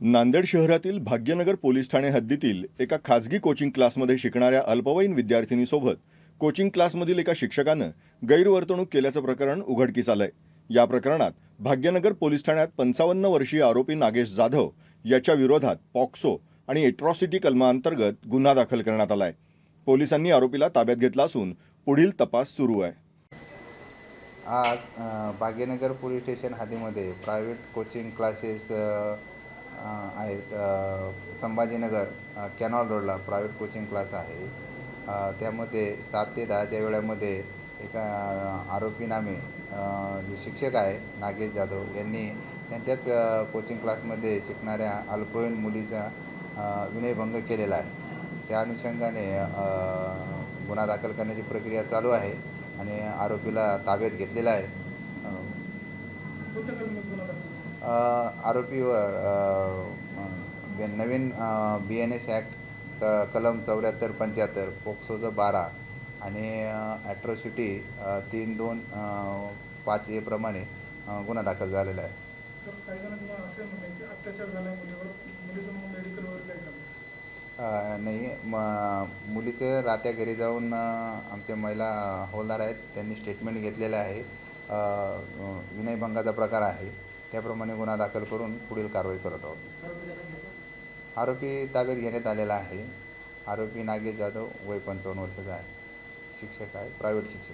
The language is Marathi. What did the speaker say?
नांदेड शहरातील भाग्यनगर पोलीस ठाणे हद्दीतील एका खाजगी कोचिंग क्लासमध्ये शिकणाऱ्या अल्पवयीन विद्यार्थिनीसोबत कोचिंग क्लासमधील एका शिक्षकानं गैरवर्तणूक केल्याचं प्रकरण उघडकीस आलंय. या प्रकरणात भाग्यनगर पोलीस ठाण्यात पंचावन्न वर्षीय आरोपी नागेश जाधव याच्या विरोधात पॉक्सो आणि एट्रॉसिटी कलमाअंतर्गत गुन्हा दाखल करण्यात आलाय. पोलिसांनी आरोपीला ताब्यात घेतला असून पुढील तपास सुरू आहे. आज भाग्यनगर पोलीस स्टेशन हद्दीमध्ये प्रायव्हेट कोचिंग क्लासेस आहेत. संभाजीनगर कॅनॉल रोडला प्रायव्हेट कोचिंग क्लास आहे. त्यामध्ये सात ते दहाच्या वेळामध्ये एका आरोपी नामे जो शिक्षक आहे नागेश जाधव यांनी त्यांच्याच कोचिंग क्लासमध्ये शिकणाऱ्या अल्पवयीन मुलीचा विनयभंग केलेला आहे. त्या अनुषंगाने गुन्हा दाखल करण्याची प्रक्रिया चालू आहे आणि आरोपीला ताब्यात घेतलेला आहे. आरोपीवर नवीन बी एन एस ॲक्टचा कलम चौऱ्याहत्तर पंच्याहत्तर पोक्सोचं बारा आणि ॲट्रॉसिटी तीन दोन पाच ए प्रमाणे गुन्हा दाखल झालेला आहे. नाही म मुलीचं रात्या घरी जाऊन आमच्या महिला हवालदार आहेत त्यांनी स्टेटमेंट घेतलेलं आहे. विनयभंगाचा प्रकार आहे. त्याप्रमाणे गुन्हा दाखल करून पुढील कारवाई करत आहोत. आरोपी ताब्यात घेण्यात आलेला आहे. आरोपी नागेश जाधव वय पंचावन्न वर्षाचा आहे. शिक्षक आहे. प्रायव्हेट शिक्षक